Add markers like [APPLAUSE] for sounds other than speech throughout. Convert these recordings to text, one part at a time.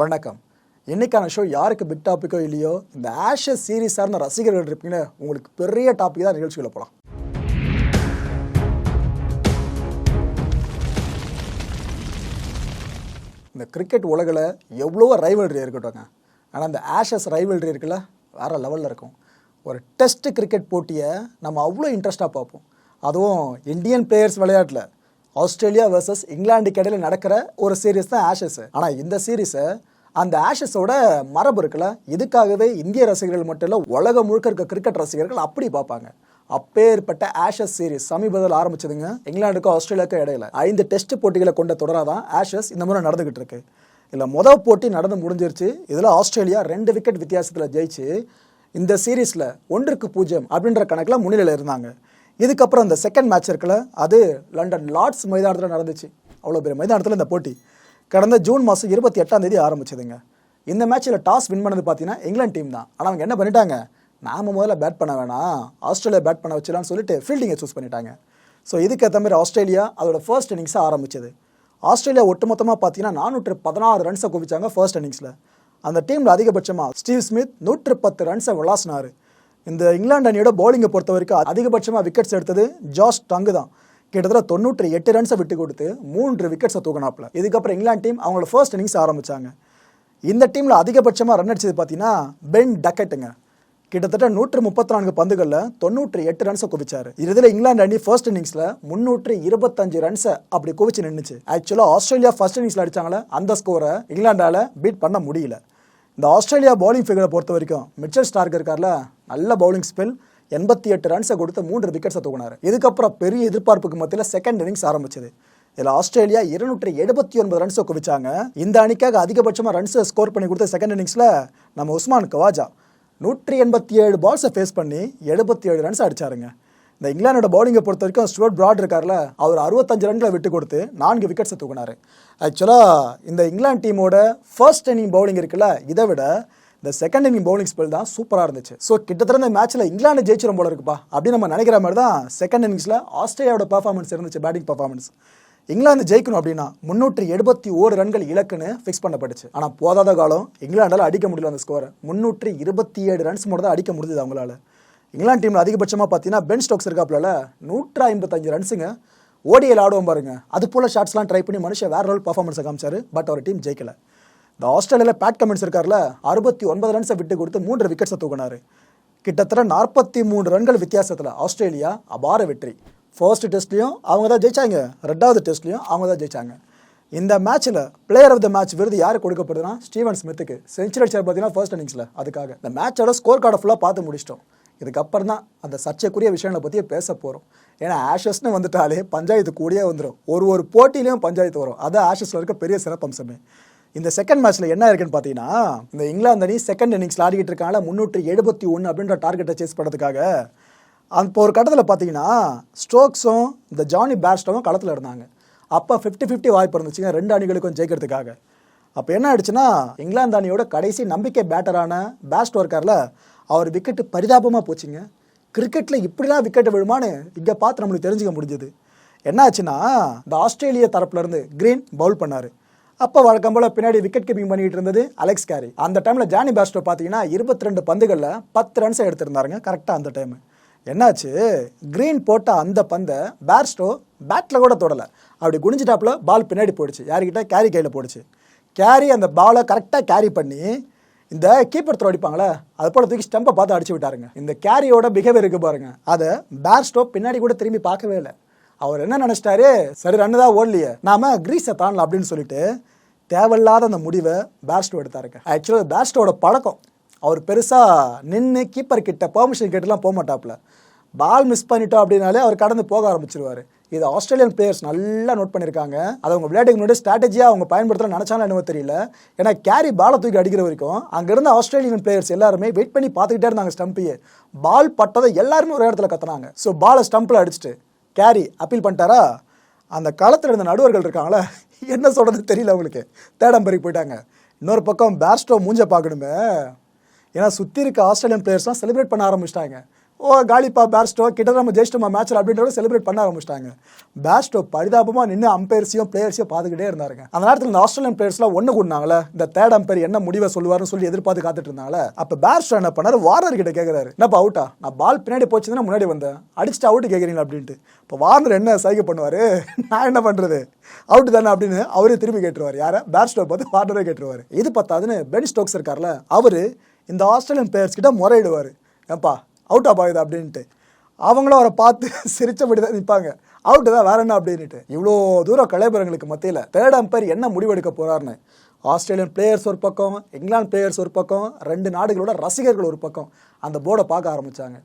வணக்கம். இன்றைக்கான ஷோ யாருக்கு பிக் டாப்பிக்கோ இல்லையோ இந்த ஆஷஸ் சீரீஸ் சார்ந்த ரசிகர்கள் இருப்பீங்கன்னு உங்களுக்கு பெரிய டாபிக் தான் நிகழ்ச்சிகளை போகலாம் இந்த கிரிக்கெட் உலகில் எவ்வளவோ ரைவல்ரி இருக்கட்டும்ங்க. ஆனால் இந்த ஆஷஸ் ரைவல்ரி இருக்குல்ல வேறு லெவலில் இருக்கும். ஒரு டெஸ்ட் கிரிக்கெட் போட்டியை நம்ம அவ்வளோ இன்ட்ரெஸ்ட்டாக பார்ப்போம். அதுவும் இந்தியன் பிளேயர்ஸ் விளையாட்டில். ஆஸ்திரேலியா வர்சஸ் இங்கிலாந்துக்கு இடையில நடக்கிற ஒரு சீரீஸ் தான் ஆஷஸ் ஆனால் இந்த சீரிஸை அந்த ஆஷஸோட மரபு இருக்குல்ல? இதுக்காகவே இந்திய ரசிகர்கள் மட்டும் இல்லை உலகம் முழுக்க இருக்க கிரிக்கெட் ரசிகர்கள் அப்படி பார்ப்பாங்க. அப்பேற்பட்ட ஆஷஸ் சீரிஸ் சமீபத்தில் ஆரம்பிச்சதுங்க இங்கிலாந்துக்கும் ஆஸ்திரேலியாவுக்கும் இடையில. ஐந்து டெஸ்ட் போட்டிகளை கொண்ட தொடராக தான் ஆஷஸ் இந்த முறை நடந்துகிட்டு இருக்கு. இதில் மொதல் போட்டி நடந்து முடிஞ்சிருச்சு. இதில் ஆஸ்திரேலியா ரெண்டு விக்கெட் வித்தியாசத்தில் ஜெயிச்சு இந்த சீரீஸில் ஒன்றுக்கு பூஜ்ஜியம் அப்படின்ற கணக்கில் முன்னிலையில் இருந்தாங்க. இதுக்கப்புறம் இந்த செகண்ட் மேட்ச் இருக்குல்ல அது லண்டன் லார்ட்ஸ் மைதானத்தில் நடந்துச்சு. அவ்வளோ பெரிய மைதானத்தில் இந்த போட்டி. கடந்த ஜூன் மாதம் இருபத்தி எட்டாம் தேதி ஆரம்பிச்சதுங்க. இந்த மேட்ச்சில் டாஸ் வின் பண்ணது பார்த்தீங்கன்னா இங்கிலாந்து டீம் தான். ஆனால் அவங்க என்ன பண்ணிட்டாங்க? நாம முதல்ல பேட் பண்ண வேணாம். ஆஸ்திரேலியா பேட் பண்ண வச்சலாம்னு சொல்லிட்டு ஃபீல்டிங்கை சூஸ் பண்ணிட்டாங்க. ஸோ இதுக்கேற்ற மாதிரி ஆஸ்திரேலியா அதோட ஃபர்ஸ்ட் இன்னிங்ஸை ஆரம்பிச்சது. ஆஸ்திரேலியா ஒட்டுமொத்தமாக பார்த்தீங்கன்னா நானூற்று பதினாறு ரன்ஸை குவிச்சாங்க ஃபர்ஸ்ட் இன்னிங்ஸில் அந்த டீமில் அதிகபட்சமாக ஸ்டீவ் ஸ்மித் நூற்று பத்து ரன்ஸை விளாசினார். இந்த இங்கிலாந்து அணியோட பவுலிங்கை பொறுத்த வரைக்கும் அதிகபட்சமாக விக்கெட்ஸ் எடுத்தது ஜாஸ் டங்கு தான். கிட்டத்தட்ட தொண்ணூற்றி எட்டு ரன்ஸை விட்டு கொடுத்து மூன்று விக்கெட்ஸை தூக்கினாப்புல. இதுக்கப்புறம் இங்கிலாந்து டீம் அவங்களோட ஃபர்ஸ்ட் இன்னிங்ஸ் ஆரம்பித்தாங்க இந்த டீமில் அதிகபட்சமாக ரன் அடிச்சது பார்த்தீங்கன்னா பென் டக்கெட்டுங்க. கிட்டத்தட்ட நூற்று முப்பத்தி நான்கு பந்துகளில் தொண்ணூற்றி எட்டு ரன்ஸை குவிச்சார். இதில் இங்கிலாந்து அணி ஃபர்ஸ்ட் இன்னிங்ஸில் முன்னூற்றி இருபத்தஞ்சு ரன்ஸை அப்படி குவிச்சு நின்றுச்சு ஆக்சுவலாக ஆஸ்திரேலியா ஃபர்ஸ்ட் இன்னிங்ஸில் அடித்தாங்களே அந்த ஸ்கோரை இங்கிலாண்டால் பீட் பண்ண முடியல. இந்த ஆஸ்திரேலியா பவுலிங் ஃபிகரை பொறுத்த வரைக்கும் மிச்சல் ஸ்டார்க் இருக்கார்ல நல்ல பவுலிங் ஸ்பெல் எண்பத்தி எட்டு ரன்ஸை கொடுத்து மூன்று விக்கெட்ஸை தூக்கினார். இதுக்கப்புறம் பெரிய எதிர்பார்ப்புக்கு மத்தியில் செகண்ட் இன்னிங்ஸ் ஆரம்பிச்சது. இதில் ஆஸ்திரேலியா இருநூற்றி எழுபத்தி ஒன்பது ரன்ஸை குவிச்சாங்க. இந்த அணிக்காக அதிகபட்சமாக ரன்ஸை ஸ்கோர் பண்ணி கொடுத்த செகண்ட் இன்னிங்ஸில் நம்ம உஸ்மான் கவாஜா நூற்றி எண்பத்தி ஏழு பால்ஸை ஃபேஸ் பண்ணி எழுபத்தி ஏழு ரன்ஸ் அடிச்சாருங்க. இந்த இங்கிலாந்தோட பவுலிங்கை பொறுத்த வரைக்கும் ஸ்டுவர்ட் பிராட் இருக்கார்ல அவர் அறுபத்தஞ்சு ரன்களை விட்டு கொடுத்து நான்கு விக்கெட்ஸை தூக்கினார். ஆக்சுவலாக இந்த இங்கிலாந்து டீமோட ஃபர்ஸ்ட் இன்னிங் பவுலிங் இருக்குல்ல இதை விட இந்த செகண்ட் இன்னிங் பவுலிங் ஸ்பெல் தான் சூப்பராக இருந்துச்சு. ஸோ கிட்டத்தட்ட இந்த மேட்ச்சில் இங்கிலாந்து ஜெயிச்சிடும் போல இருக்குப்பா அப்படின்னு நம்ம நினைக்கிற மாதிரி தான் செகண்ட் இன்னிங்ஸில் ஆஸ்திரேலியாவோட பர்ஃபார்மன்ஸ் இருந்துச்சு பேட்டிங் பர்ஃபார்மன்ஸ் இங்கிலாந்து ஜெயிக்கணும் அப்படின்னா முன்னூற்றி எழுபத்தி ஓரு ரன்கள் இலக்குன்னு ஃபிக்ஸ் பண்ணப்பட்டுச்சு. ஆனால் போதாத காலம் இங்கிலாண்டால் அடிக்க முடியல அந்த ஸ்கோரை முன்னூற்றி இருபத்தி ஏழு ரன்ஸ் மட்டும் தான் அடிக்க முடிஞ்சது அவங்களால. இங்கிலாந்து டீமில் அதிகபட்சமாக பார்த்தீங்கன்னா பென் ஸ்டோக்ஸ் இருக்காப்புல நூற்றி ஐம்பத்தஞ்சு ரன்ஸுங்க ஓடியில் ஆடுவோம் பாருங்க. அது போல் ஷாட்ஸ்லாம் ட்ரை பண்ணி மனுஷன் வேற ரோல் பர்ஃபார்மன்ஸை காமிச்சார் பட் அவர் டீம் ஜெயிக்கல. இந்த ஆஸ்திரேலியாவில் பேட் கமெண்ட்ஸ் இருக்கார்ல அறுபத்தி ஒன்பது ரன்ஸை விட்டு கொடுத்து மூன்று விக்கெட்ஸை தூக்கினார். கிட்டத்தட்ட நாற்பத்தி மூணு ரன்கள் வித்தியாசத்தில் ஆஸ்திரேலியா அபார வெற்றி. ஃபர்ஸ்ட் டெஸ்ட்லையும் அவங்க தான் ஜெயிச்சாங்க. ரெண்டாவது டெஸ்ட்லையும் அவங்க தான் ஜெயிச்சாங்க. இந்த மேட்ச்சில் பிளேயர் ஆஃப் த மேட்ச் விருது யார் கொடுக்கப்படுதுன்னா ஸ்டீவன் ஸ்மித்துக்கு செஞ்சுரி அடிச்சார் பார்த்தீங்கன்னா ஃபர்ஸ்ட் இன்னிங்ஸில் அதுக்காக. இந்த மேட்சோட ஸ்கோர் கார்டை ஃபுல்லாக பார்த்து முடிச்சிட்டோம். இதுக்கப்புறம் தான் அந்த சர்ச்சைக்குரிய விஷயங்களை பற்றியே பேச போகிறோம் ஏன்னா ஆஷஸ்னு வந்துட்டாலே பஞ்சாயத்து கூடியே வந்துடும் ஒரு ஒரு போட்டியிலையும் பஞ்சாயத்து வரும். அதான் ஆஷஸில் இருக்க பெரிய சிறப்பம்சமே. இந்த செகண்ட் மேட்ச்சில் என்ன இருக்குன்னு பார்த்தீங்கன்னா இந்த இங்கிலாந்து அணி செகண்ட் இன்னிங்ஸில் ஆடிக்கிட்டு இருக்காங்க முந்நூற்றி எழுபத்தி ஒன்று அப்படின்ற டார்கெட்டை சேஸ் பண்ணுறதுக்காக அப்போ ஒரு கட்டத்தில் பார்த்தீங்கன்னா ஸ்ட்ரோக்ஸும் இந்த ஜானி பேர்ஸ்டவும் களத்தில் இருந்தாங்க. அப்போ ஃபிஃப்டி ஃபிஃப்டி வாய்ப்பு இருந்துச்சுங்க ரெண்டு அணிகளுக்கும் ஜெயிக்கிறதுக்காக. அப்போ என்ன ஆயிடுச்சுன்னா இங்கிலாந்து அணியோட கடைசி நம்பிக்கை பேட்டரான பேஸ்ட் ஒர்க்கரில் அவர் விக்கெட்டு பரிதாபமாக போச்சுங்க. கிரிக்கெட்டில் இப்படிலாம் விக்கெட் விழுமான்னு இங்கே பார்த்து நம்மளுக்கு தெரிஞ்சுக்க முடிஞ்சது. என்ன ஆச்சுன்னா இந்த ஆஸ்திரேலிய தரப்புலேருந்து கிரீன் பவுல் பண்ணார். அப்போ வழக்கம் போல் பின்னாடி விக்கெட் கீப்பிங் பண்ணிகிட்டு இருந்தது அலெக்ஸ் கேரி அந்த டைமில் ஜானி பேஸ்டோ பார்த்தீங்கன்னா இருபத்தி ரெண்டு பந்துகளில் பத்து ரன்ஸை எடுத்திருந்தாருங்க கரெக்டாக அந்த டைமு என்னாச்சு? கிரீன் போட்ட அந்த பந்தை பேர்ஸ்டோ பேட்டில் கூட தொடலை. அப்படி குனிஞ்சிட்டாப்புல பால் பின்னாடி போயிடுச்சு. யார்கிட்ட? கேரி கையில் போயிடுச்சு கேரி அந்த பாலை கரெக்டாக கேரி பண்ணி இந்த கீப்பர் த்ரோ அடிப்பாங்களே அது போல தூக்கி ஸ்டம்பை பார்த்து அடிச்சு விட்டாருங்க. இந்த கேரியோட பிஹேவியர் இருக்கு பாருங்க. அதை பேர் ஸ்டோப் பின்னாடி கூட திரும்பி பார்க்கவே இல்லை. அவர் என்ன நினைச்சிட்டாரு? சரி ரன்னு தான் ஓடலையே. நாம கிரீஸை தாண்டலாம் அப்படின்னு சொல்லிட்டு தேவையில்லாத அந்த முடிவை பேர்ஸ்டோ எடுத்தாருங்க. ஆக்சுவலாக பேர்ஸ்டோட பழக்கம். அவர் பெருசாக நின்று கீப்பர் கிட்ட பெர்மிஷன் கேட்டுலாம் போக மாட்டாப்புல. பால் மிஸ் பண்ணிட்டோம் அப்படின்னாலே அவர் கடந்து போக ஆரம்பிச்சிருவார். இது ஆஸ்திரேலியன் பிளேயர்ஸ் நல்லா நோட் பண்ணியிருக்காங்க அதை அவங்க விளையாட்டுக்கு முன்னாடி ஸ்ட்ராட்டஜியாக அவங்க பயன்படுத்தலாம் நினச்சாலும் என்னவோ தெரியல. ஏன்னா கேரி பாலை தூக்கி அடிக்கிற வரைக்கும் அங்கேருந்து ஆஸ்திரேலியன் பிளேயர்ஸ் எல்லாருமே வெயிட் பண்ணி பார்த்துக்கிட்டே இருந்தாங்க ஸ்டம்பையே பால் பட்டதை எல்லாருமே ஒரு இடத்துல கத்துனாங்க. ஸோ பாலை ஸ்டம்பில் அடிச்சுட்டு கேரி அப்பீல் பண்ணிட்டாரா? அந்த காலத்தில் இருந்த நடுவர்கள் இருக்காங்களே என்ன சொல்கிறது தெரியல அவங்களுக்கு. தேடம்பரிக்கு போயிட்டாங்க. இன்னொரு பக்கம் பேர்ஸ்டோ மூஞ்ச பார்க்கணுமே. ஏன்னா சுற்றி இருக்க ஆஸ்திரேலியன் பிளேயர்ஸ்லாம் செலிப்ரேட் பண்ண ஆரம்பிச்சிட்டாங்க. ஓ காலிப்பா பேர்ஸ்டோ கிட்ட நம்ம ஜெயிச்சிட்டோமா மேட்ச்சில் அப்படின்றத செலிப்ரேட் பண்ண ஆரம்பிச்சிட்டாங்க. பேஸ்டோ பரிதாபமாக நின்று அம்பையர்ஸையும் பிளேயர்ஸையும் பார்த்துக்கிட்டே இருந்தாருங்க. அந்த நேரத்தில் இந்த ஆஸ்திரேலியன் பிளேயர்ஸ்லாம் ஒன்று கூடினாங்களே இந்த தேர்ட் அம்பையர் என்ன முடிவை சொல்லுவார்னு சொல்லி எதிர்பார்த்து காத்துட்டு இருந்தாங்களே அப்போ பேஸ்டோ என்ன பண்ணார்? வார்னர் கிட்ட கேட்குறாரு என்னப்பா அவுட்டா நான் பால் பின்னாடி போச்சுன்னா முன்னாடி வந்தேன். அடிச்சுட்டு அவுட்டு கேட்குறீங்களா அப்படின்ட்டு. இப்போ வார்னர் என்ன சைகை பண்ணுவார்? நான் என்ன பண்ணுறது அவுட் தானே அப்படின்னு அவரே திரும்பி கேட்டுருவார். யாரை? பேர்ஸ்டோ பார்த்து வார்னரே கேட்டுருவார். இது பத்தாதுன்னு பென் ஸ்டோக்ஸ் இருக்கார்ல அவர் இந்த ஆஸ்திரேலியன் பிளேயர்ஸ் கிட்ட முறையிடுவார். ஏப்பா அவுட் ஆஃப் ஆகுது அப்படின்ட்டு அவங்களும் அவரை பார்த்து [LAUGHS] சிரிச்சபடி தான் நிற்பாங்க அவுட்டு தான் வேற என்ன அப்படின்ட்டு இவ்வளோ தூரம் கலைபுரங்களுக்கு மத்தியில் தேர்ட் அம்பையர் என்ன முடிவெடுக்க போகிறாருன்னு ஆஸ்திரேலியன் பிளேயர்ஸ் ஒரு பக்கம் இங்கிலாந்து பிளேயர்ஸ் ஒரு பக்கம் ரெண்டு நாடுகளோட ரசிகர்கள் ஒரு பக்கம். அந்த போர்டை பார்க்க ஆரம்பித்தாங்க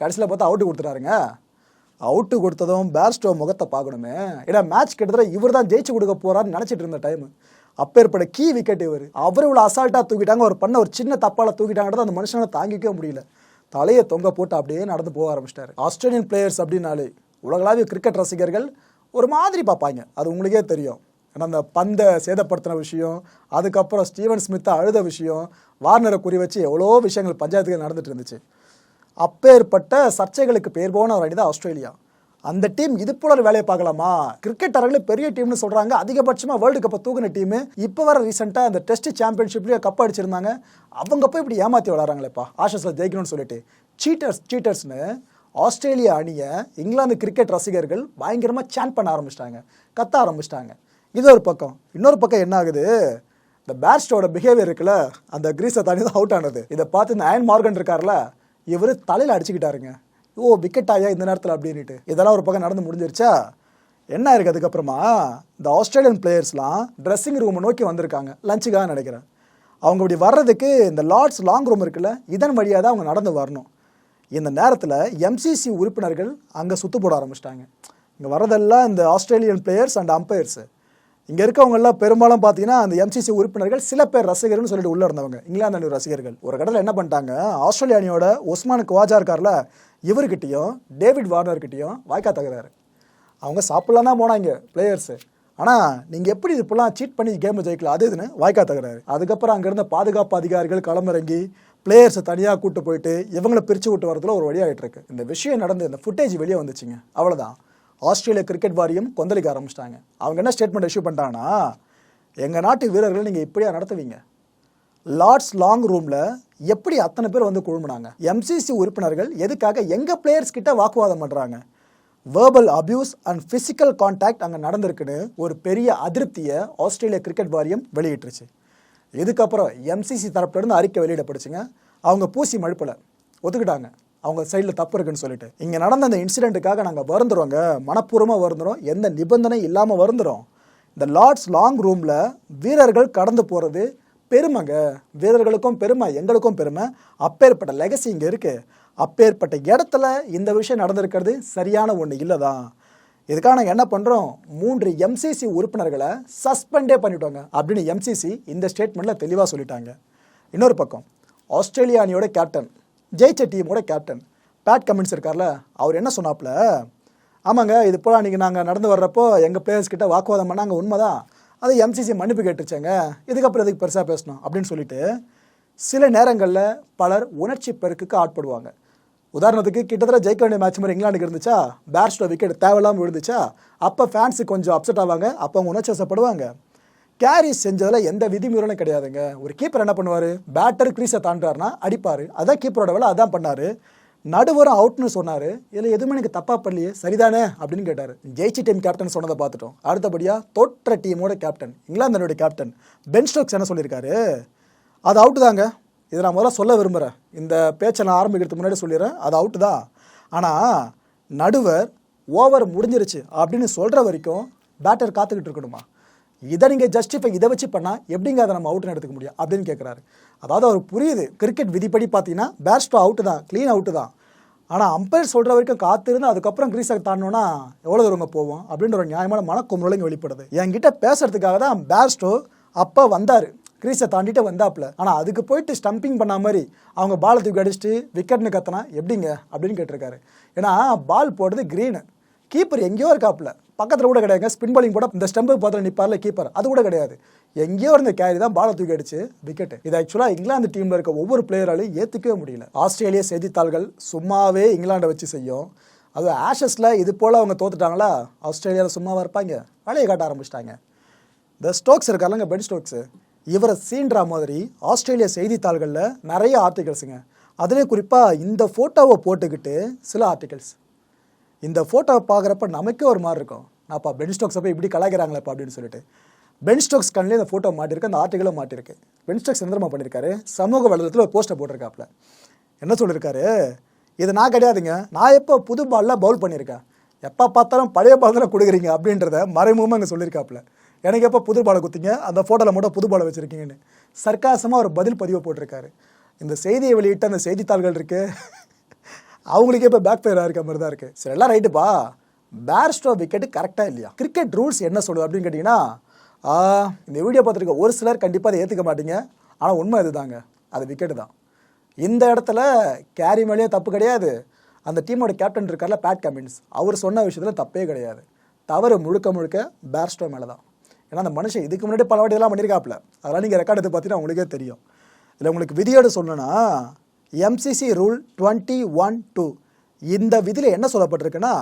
கடைசியில் பார்த்தா அவுட்டு கொடுத்துட்டாருங்க. அவுட்டு கொடுத்ததும் பேர்ஸ்டோ முகத்தை பார்க்கணுமே. ஏன்னா மேட்ச் கிட்டத்தட்ட இவர் தான் ஜெயிச்சு கொடுக்க போகிறாருன்னு நினச்சிட்டு இருந்த டைம் அப்பேற்பட கீ விக்கெட் இவர். அவர் இவ்வளோ அசால்ட்டாக தூக்கிட்டாங்க. ஒரு பண்ண ஒரு சின்ன தப்பால் தூக்கிட்டாங்கன்றத அந்த மனுஷனை தாங்கிக்கவே முடியல. தலையை தொங்க போட்டு அப்படியே நடந்து போக ஆரம்பிச்சிட்டாரு. ஆஸ்திரேலியன் பிளேயர்ஸ் அப்படின்னாலே உலகளாவிய கிரிக்கெட் ரசிகர்கள் ஒரு மாதிரி பார்ப்பாங்க. அது உங்களுக்கே தெரியும். ஏன்னா அந்த பந்தை சேதப்படுத்தின விஷயம் அதுக்கப்புறம் ஸ்டீவன் ஸ்மித்தை அழுத விஷயம் வார்னரை குறி வச்சு எவ்வளோ விஷயங்கள் பஞ்சாயத்துக்கு நடந்துட்டு இருந்துச்சு. அப்பேற்பட்ட சர்ச்சைகளுக்கு பேர் போன ஒரு அணி தான் ஆஸ்திரேலியா. அந்த டீம் இது போல ஒரு வேலையை பார்க்கலாமா? கிரிக்கெட் பெரிய டீம்னு சொல்றாங்க. அதிகபட்சமாக வேர்ல்டு கப்பை தூக்குன டீம் இப்போ வர ரீசெண்டாக அந்த டெஸ்ட் சாம்பியன்ஷிப்லேயே கப் அடிச்சிருந்தாங்க. அவங்க போய் இப்படி ஏமாற்றி விளாட்றாங்களேப்பா ஆஷஸில் ஜெயிக்கணும்னு சொல்லிட்டு. சீட்டர்ஸ் சீட்டர்ஸ்னு ஆஸ்திரேலியா அணியை இங்கிலாந்து கிரிக்கெட் ரசிகர்கள் பயங்கரமாக சேன் பண்ண ஆரம்பிச்சிட்டாங்க. கத்த ஆரம்பிச்சிட்டாங்க. இது ஒரு பக்கம். இன்னொரு பக்கம் என்ன ஆகுது? இந்த பேர்ஸ்டோட பிஹேவியர் இருக்குல்ல? அந்த கிரீஸை தாண்டி தான் அவுட் ஆனது. இதை பார்த்து இந்த அயன் மார்கன் இருக்கார்ல இவர் தலையில் அடிச்சுக்கிட்டாருங்க. ஓ விக்கெட் ஆயா இந்த நேரத்தில் அப்படின்ட்டு இதெல்லாம் ஒரு பக்கம் நடந்து முடிஞ்சிருச்சா? என்ன இருக்கு அதுக்கப்புறமா? இந்த ஆஸ்திரேலியன் பிளேயர்ஸ்லாம் ட்ரெஸ்ஸிங் ரூமை நோக்கி வந்திருக்காங்க. லஞ்சுக்காக நினைக்கிறேன். அவங்க இப்படி வர்றதுக்கு இந்த லார்ட்ஸ் லாங் ரூம் இருக்குல்ல இதன் வழியாக தான் அவங்க நடந்து வரணும். இந்த நேரத்தில் எம்சிசி உறுப்பினர்கள் அங்கே சுற்று போட ஆரம்பிச்சிட்டாங்க. இங்கே வர்றதெல்லாம் இந்த ஆஸ்திரேலியன் பிளேயர்ஸ் அண்ட் அம்பையர்ஸ் இங்கே இருக்கவங்கெல்லாம் பெரும்பாலும் பார்த்தீங்கன்னா அந்த எம்சிசி உறுப்பினர்கள் சில பேர் ரசிகர்கள்னு சொல்லிட்டு உள்ளே இருந்தவங்க. இங்கிலாந்து அணி ரசிகர்கள். ஒரு கடத்தில் என்ன பண்ணிட்டாங்க? ஆஸ்திரேலிய அணியோட ஒஸ்மான் குவாஜா இருக்கார்ல இவர்கிட்டையும் டேவிட் வார்னர்கிட்டையும் வாய்க்கா தகுறாரு அவங்க சாப்பிட்லாம் தான் போனாங்க பிளேயர்ஸு ஆனால் நீங்கள் எப்படி இப்படிலாம் சீட் பண்ணி கேம் ஜெயிக்கலாம் அது இதுன்னு வாய்க்கா தகுறாரு அதுக்கப்புறம் அங்கேருந்த பாதுகாப்பு அதிகாரிகள் களமிறங்கி பிளேயர்ஸை தனியாக கூட்டு போயிட்டு இவங்கள பிரித்து விட்டு வரதுல ஒரு வழியாகிட்டு இருக்கு இந்த விஷயம் நடந்து இந்த ஃபுட்டேஜ் வெளியே வந்துச்சுங்க. அவ்வளோதான் ஆஸ்திரேலிய கிரிக்கெட் வாரியம் கொந்தளிக்க ஆரம்பிச்சிட்டாங்க. அவங்க என்ன ஸ்டேட்மெண்ட் இஷ்யூ பண்ணிட்டாங்கன்னா எங்கள் நாட்டு வீரர்களை நீங்கள் இப்படியா நடத்துவீங்க? லார்ட்ஸ் லாங் ரூமில் எப்படி அத்தனை பேர் வந்து குழுமுனாங்க? எம்சிசி உறுப்பினர்கள் எதுக்காக எங்கள் பிளேயர்ஸ் கிட்ட வாக்குவாதம் பண்ணுறாங்க verbal abuse and physical contact அங்கே நடந்திருக்குன்னு ஒரு பெரிய அதிருப்தியை ஆஸ்திரேலிய கிரிக்கெட் வாரியம் வெளியிட்டுருச்சு. இதுக்கப்புறம் எம்சிசி தரப்புலேருந்து அறிக்கை வெளியிடப்படுச்சுங்க அவங்க பூசி மழுப்பலை. ஒத்துக்கிட்டாங்க. அவங்க சைடில் தப்பு இருக்குன்னு சொல்லிட்டு. இங்கே நடந்த அந்த இன்சிடெண்ட்டுக்காக நாங்கள் வருந்துறோங்க. மனப்பூர்வமாக வருந்துறோம். எந்த நிபந்தனை இல்லாமல் வருந்துறோம். இந்த லார்ட்ஸ் லாங் ரூமில் வீரர்கள் கடந்து போகிறது பெருமைங்க. வீரர்களுக்கும் பெருமை எங்களுக்கும் பெருமை. அப்பேற்பட்ட லெகசி இங்கே இருக்குது அப்பேற்பட்ட இடத்துல இந்த விஷயம் நடந்திருக்கிறது சரியான ஒன்று இல்லை தான் இதுக்காக நாங்கள் என்ன பண்ணுறோம் மூன்று எம்சிசி உறுப்பினர்களை சஸ்பெண்டே பண்ணிட்டோங்க. அப்படின்னு எம்சிசி இந்த ஸ்டேட்மெண்ட்டில் தெளிவாக சொல்லிட்டாங்க. இன்னொரு பக்கம் ஆஸ்திரேலியா அணியோட கேப்டன் ஜெயிச்ச டீமோட கேப்டன் பேட் கமின்ஸ் இருக்கார்ல அவர் என்ன சொன்னாப்புல? ஆமாங்க இது போல் அன்றைக்கி நாங்கள் நடந்து வர்றப்போ எங்கள் பிளேயர்ஸ் கிட்ட வாக்குவாதம் பண்ணாங்க உண்மைதான். அது எம்சிசி மன்னிப்பு கேட்டுச்சேங்க இதுக்கப்புறம் எதுக்கு பெருசாக பேசணும்? அப்படின்னு சொல்லிட்டு சில நேரங்களில் பலர் உணர்ச்சி பெருக்குக்கு ஆட்படுவாங்க. உதாரணத்துக்கு கிட்டத்தட்ட ஜெயிக்க வேண்டிய மேட்ச் மாதிரி இங்கிலாந்துக்கு இருந்துச்சா? பேர்ஸ்டோ விக்கெட் தேவையில்லாமல் விழுந்துச்சா? அப்போ ஃபேன்ஸு கொஞ்சம் அப்செட் ஆவாங்க. அப்போ அவங்க உணர்ச்சி வசப்படுவாங்க. கேரி செஞ்சதில் எந்த விதிமுறைகளும் கிடையாதுங்க. ஒரு கீப்பர் என்ன பண்ணுவார்? பேட்டர் க்ரீஸை தாண்டாருனா அடிப்பார். அதான் கீப்பரோட வேலை அதான் பண்ணார். நடுவரும் அவுட்னு சொன்னார். இதில் எதுவுமே எனக்கு தப்பாக பண்ணலையே சரிதானே? அப்படின்னு கேட்டார். ஜெயிச்சி டீம் கேப்டன் சொன்னதை பார்த்துட்டோம். அடுத்தபடியாக தோற்ற டீமோட கேப்டன் இங்கிலாந்தனுடைய கேப்டன் பென் ஸ்டோக்ஸ் என்ன சொல்லியிருக்காரு? அது அவுட்டு தாங்க. இதை நான் முதல்ல சொல்ல விரும்புகிறேன் இந்த பேச்சை நான் ஆரம்பிக்கிறதுக்கு முன்னாடி சொல்லிடுறேன். அது அவுட்டு தான். ஆனால் நடுவர் ஓவர் முடிஞ்சிருச்சு அப்படின்னு சொல்கிற வரைக்கும் பேட்டர் காத்துக்கிட்டு இருக்கணுமா? இதை நீங்கள் ஜஸ்டிஃபை இதை வச்சு பண்ணால் எப்படிங்க அதை நம்ம அவுட்னு எடுத்துக்க முடியும்? அப்படின்னு கேட்குறாரு அதாவது அவர் புரியுது. கிரிக்கெட் விதிப்படி பார்த்தீங்கன்னா பேட்ஸ்டோ அவுட்டு தான் க்ளீன் அவுட்டு தான். ஆனால் அம்பையர் சொல்கிற வரைக்கும் காத்திருந்து அதுக்கப்புறம் கிரீஸை தாண்டோன்னா எவ்வளோ தூரங்க போவோம்? அப்படின்ற ஒரு நியாயமான மனக்குமுறலை இங்கே வெளிப்படுது. என்கிட்ட பேசுறதுக்காக தான் பேஸ்டோ அப்போ வந்தார். கிரீஸை தாண்டிட்டு வந்தாப்புல. ஆனால் அதுக்கு போயிட்டு ஸ்டம்பிங் பண்ண மாதிரி அவங்க பாலை தூக்கி அடிச்சுட்டு விக்கெட்னு கத்தனா எப்படிங்க? அப்படின்னு கேட்டிருக்காரு. ஏன்னா பால் போடுறது க்ரீனு கீப்பர் எங்கேயோ இருக்காப்புல. பக்கத்தில் கூட கிடையாது ஸ்பின் பாலிங் போட இந்த ஸ்டம்பு பார்த்து நிற்பார்ல கீப்பர் அது கூட கிடையாது. எங்கேயோ இருந்த கேரி தான் பாலை தூக்கி அடிச்சு விக்கெட் இது ஆக்சுவலாக இங்கிலாந்து டீமில் இருக்க ஒவ்வொரு பிளேயராலையும் ஏற்றுக்கவே முடியல. ஆஸ்திரேலிய செய்தித்தாள்கள் சும்மாவே இங்கிலாண்டை வச்சு செய்யும். அது ஆஷஸில் இது போல் அவங்க தோத்துட்டாங்களா? ஆஸ்திரேலியாவில் சும்மாவாக இருப்பாங்க? வேலையை காட்ட ஆரம்பிச்சிட்டாங்க. இந்த ஸ்டோக்ஸ் இருக்காருங்க பென் ஸ்டோக்ஸு இவரை சீன்றா மாதிரி ஆஸ்திரேலிய செய்தித்தாள்களில் நிறைய ஆர்டிகல்ஸுங்க அதிலே குறிப்பாக இந்த ஃபோட்டோவை போட்டுக்கிட்டு சில ஆர்டிகல்ஸ் இந்த ஃபோட்டோவை பார்க்குறப்ப நமக்கே ஒரு மாதிரி இருக்கும். நான்ப்பா பென் ஸ்டோக்ஸை போய் இப்படி கலாய்க்கிறாங்களேப்பா அப்படின்னு சொல்லிட்டு. பென் ஸ்டோக்ஸ் கண்ணிலே இந்த ஃபோட்டோ மாட்டிருக்கு அந்த ஆர்டிகளும் மாட்டிருக்கு. பென் ஸ்டோக்ஸ் எந்திரமா பண்ணியிருக்காரு சமூக வலைதளத்தில் ஒரு போஸ்ட்டை போட்டிருக்காப்புல. என்ன சொல்லியிருக்காரு இது நான் கிடையாதுங்க. நான் எப்போ புது பாலில் பவுல் பண்ணியிருக்கேன் எப்போ பார்த்தாலும் பழைய பால் தானே கொடுக்குறீங்க அப்படின்றத மறைமுகமாக அங்கே சொல்லியிருக்காப்புல எனக்கு எப்போ புது பாலை குத்திங்க அந்த ஃபோட்டோவில் மட்டும் புது பாலை வச்சுருக்கீங்கன்னு. சர்க்காசமாக ஒரு பதில் பதிவை போட்டிருக்காரு. இந்த செய்தியை வெளியிட்ட அந்த செய்தித்தாள்கள் இருக்குது அவங்களுக்கே இப்போ பேக் ஃபயராக இருக்க மாதிரி தான் இருக்குது சரி எல்லாம் ரைட்டுப்பா பேர்ஸ்டோ விக்கெட்டு கரெக்டாக இல்லையா? கிரிக்கெட் ரூல்ஸ் என்ன சொல்லுது அப்படின்னு கேட்டிங்கன்னா இந்த வீடியோ பார்த்துருக்க ஒரு சிலர் கண்டிப்பாக அதை ஏற்றுக்க மாட்டீங்க. ஆனால் உண்மை இதுதாங்க. அது விக்கெட்டு தான். இந்த இடத்துல கேரி மேலேயும் தப்பு கிடையாது. அந்த டீமோட கேப்டன் இருக்கார்ல பேட் கமின்ஸ் அவர் சொன்ன விஷயத்தில் தப்பே கிடையாது. தவறு முழுக்க முழுக்க பேர்ஸ்டோ மேலே தான் ஏன்னா அந்த மனுஷன் இதுக்கு முன்னாடி பல வாட்டி இதெல்லாம் பண்ணியிருக்காப்புல. அதெல்லாம் நீங்கள் ரெக்கார்ட் எடுத்து பார்த்தீங்கன்னா உங்களுக்கே தெரியும். இதில் உங்களுக்கு விதியோடு சொல்லணும்னா MCC rule twenty one two இந்த விதியில் என்ன சொல்லப்பட்டிருக்குன்னா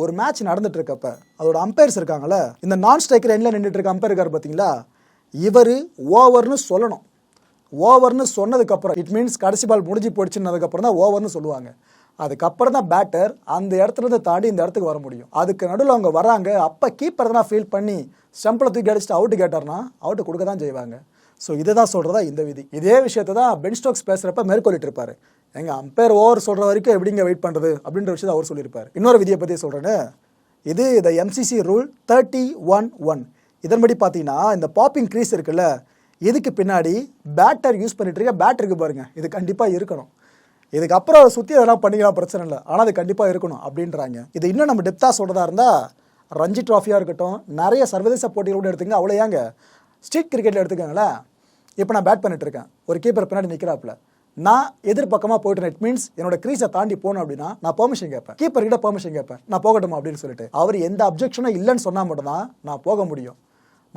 ஒரு மேட்ச் நடந்துட்டு இருக்கப்ப அதோட அம்பையர்ஸ் இருக்காங்களே இந்த நான் ஸ்ட்ரைக்கர் எண்ணில் நின்றுட்டு இருக்க அம்பையர் இருக்கார் பார்த்தீங்களா? இவர் ஓவர்னு சொல்லணும். ஓவர்னு சொன்னதுக்கப்புறம் இட் மீன்ஸ் கடைசி பால் முடிஞ்சு போயிடுச்சுன்னதுக்கப்புறம் தான் ஓவர்னு சொல்லுவாங்க. அதுக்கப்புறம் தான் பேட்டர் அந்த இடத்துலேருந்து தாண்டி இந்த இடத்துக்கு வர முடியும். அதுக்கு நடுவில் அவங்க வராங்க அப்போ கீப்பர் தான் ஃபீல் பண்ணி ஸ்டம்பில் தூக்கி அடிச்சுட்டு அவுட்டு கேட்டார்னா அவுட்டு கொடுக்க தான் செய்வாங்க. ஸோ இதை தான் சொல்கிறதா இந்த விதி. இதே விஷயத்தை தான் பென் ஸ்டோக்ஸ் பேசுகிறப்ப மேற்கொள்ளிட்டு இருப்பாரு எங்க அம்பேர் ஓவர் சொல்கிற வரைக்கும் எப்படிங்க வெயிட் பண்ணுறது அப்படின்ற விஷயத்தை அவர் சொல்லியிருப்பார். இன்னொரு விதியை பற்றி சொல்கிறேன்னு இது இந்த MCC rule thirty one one இதன்படி பார்த்தீங்கன்னா இந்த பாப்பிங் க்ரீஸ் இருக்குல்ல இதுக்கு பின்னாடி பேட்டர் யூஸ் பண்ணிட்டு இருக்க பேட் இருக்கு பாருங்க. இது கண்டிப்பாக இருக்கணும். இதுக்கப்புறம் அதை சுற்றி அதெல்லாம் பண்ணிக்கலாம் பிரச்சனை இல்லை. ஆனால் அது கண்டிப்பாக இருக்கணும் அப்படின்றாங்க. இது இன்னும் நம்ம டெப்த்தாக சொல்கிறதா இருந்தால் ரஞ்சி ட்ராஃபியாக இருக்கட்டும் நிறைய சர்வதேச போட்டிகள் கூட எடுத்துங்க அவ்வளோ ஏங்க? ஸ்ட்ரீட் கிரிக்கெட்டில் எடுத்துக்கோங்களேன் இப்போ நான் பேட் பண்ணிட்டு இருக்கேன். ஒரு கீப்பர் பின்னாடி நிற்கிறாப்புல நான் எதிர்பக்கமாக போயிட்டு இட் மீன்ஸ் என்னோட க்ரீஸை தாண்டி போகணும் அப்படின்னா நான் பெர்மிஷன் கேட்பேன். கீப்பர் கிட்ட பெர்மிஷன் கேட்பேன். நான் போகட்டுமா அப்படின்னு சொல்லிட்டு. அவர் எந்த அப்ஜெக்ஷனும் இல்லைன்னு சொன்னால் மட்டும்தான் நான் போக முடியும்.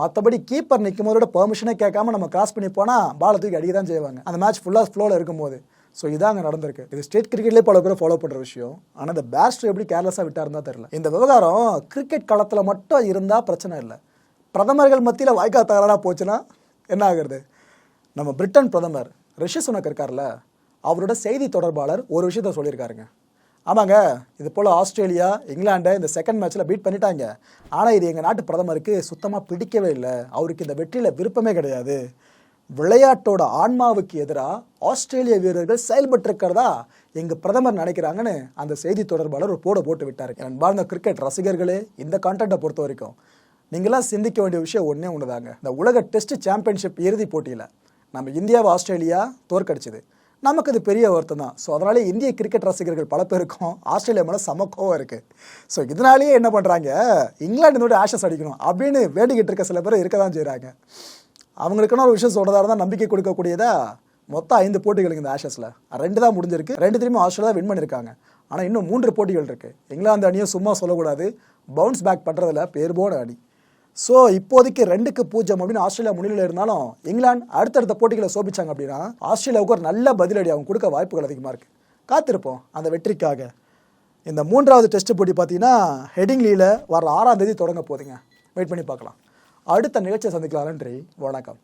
மற்றபடி கீப்பர் நிற்கும் போதோட பெர்மிஷனே கேட்காம நம்ம கிராஸ் பண்ணி போனால் பாலை தூக்கி அடிக்க தான் செய்வாங்க. அந்த மேட்ச் ஃபுல்லாக ஃப்ளோவில் இருக்கும்போது. ஸோ இதான் அங்கே நடந்திருக்கு. இது ஸ்டேட் கிரிக்கெட்லேயே பல பேர் ஃபாலோ பண்ணுற விஷயம். ஆனால் இந்த பேஸ்டர் எப்படி கேர்லெஸ்ஸாக விட்டாருந்தா தெரியல. இந்த விவகாரம் கிரிக்கெட் களத்தில் மட்டும் இருந்தால் பிரச்சனை இல்லை. பிரதமர்கள் மத்தியில் வாய்க்கால் தகராறாக போச்சுன்னா என்ன ஆகுறது? நம்ம பிரிட்டன் பிரதமர் ரிஷி சுனக் இருக்கார்ல அவரோட செய்தி தொடர்பாளர் ஒரு விஷயத்த சொல்லியிருக்காருங்க. ஆமாங்க இது போல் ஆஸ்திரேலியா இங்கிலாண்டை இந்த செகண்ட் மேட்ச்சில் பீட் பண்ணிட்டாங்க. ஆனால் இது எங்கள் நாட்டு பிரதமருக்கு சுத்தமாக பிடிக்கவே இல்லை. அவருக்கு இந்த வெற்றியில் விருப்பமே கிடையாது. விளையாட்டோட ஆன்மாவுக்கு எதிராக ஆஸ்திரேலிய வீரர்கள் செயல்பட்டிருக்கிறதா எங்கள் பிரதமர் நினைக்கிறாங்கன்னு அந்த செய்தி தொடர்பாளர் ஒரு போட போட்டு விட்டார். நண்பார்ந்த கிரிக்கெட் ரசிகர்களே இந்த கான்டென்ட்டை பொறுத்த வரைக்கும் நீங்களாம் சிந்திக்க வேண்டிய விஷயம் ஒன்றே ஒன்று தாங்க இந்த உலக டெஸ்ட் சாம்பியன்ஷிப் இறுதிப் போட்டியில் நம்ம இந்தியாவை ஆஸ்திரேலியா தோற்கடிச்சது. நமக்கு அது பெரிய வருத்தம் தான் ஸோ அதனாலே இந்திய கிரிக்கெட் ரசிகர்கள் பல பேருக்கும் ஆஸ்திரேலியா மேலே செம கோவம் இருக்குது ஸோ இதனாலேயே என்ன பண்ணுறாங்க இங்கிலாந்து ஆஷஸ் அடிக்கணும் அப்படின்னு வேண்டிக்கிட்டு இருக்க சில பேர் இருக்க தான் செய்கிறாங்க அவங்களுக்குன்னு ஒரு விஷயம் சொல்கிறதா இருந்தால் நம்பிக்கை கொடுக்கக்கூடியதா? மொத்தம் ஐந்து போட்டிகளுக்கு இந்த ஆஷஸில். ரெண்டு தான் முடிஞ்சிருக்கு. ரெண்டு திரும்பி ஆஸ்திரேலியா வின் பண்ணியிருக்காங்க ஆனால் இன்னும் மூன்று போட்டிகள் இருக்குது இங்கிலாந்து அணியை சும்மா சொல்லக்கூடாது. பவுன்ஸ் பேக் பண்ணுறதுல பேர் போன அணி. ஸோ இப்போதைக்கு ரெண்டுக்கு பூஜ்ஜியம் அப்படின்னு ஆஸ்திரேலியா முன்னிலையில் இருந்தாலும் இங்கிலாந்து அடுத்தடுத்த போட்டிகளை சோபிச்சாங்க அப்படின்னா ஆஸ்திரேலியாவுக்கு ஒரு நல்ல பதிலடி அவங்க கொடுக்க வாய்ப்புகள் அதிகமாக இருக்குது காத்திருப்போம் அந்த வெற்றிக்காக. இந்த மூன்றாவது டெஸ்ட் போட்டி பார்த்தீங்கன்னா ஹெடிங்லியில் வர ஆறாம் தேதி தொடங்க போகுதுங்க. வெயிட் பண்ணி பார்க்கலாம். அடுத்த நிகழ்ச்சியை சந்திக்கலாம். நன்றி. வணக்கம்.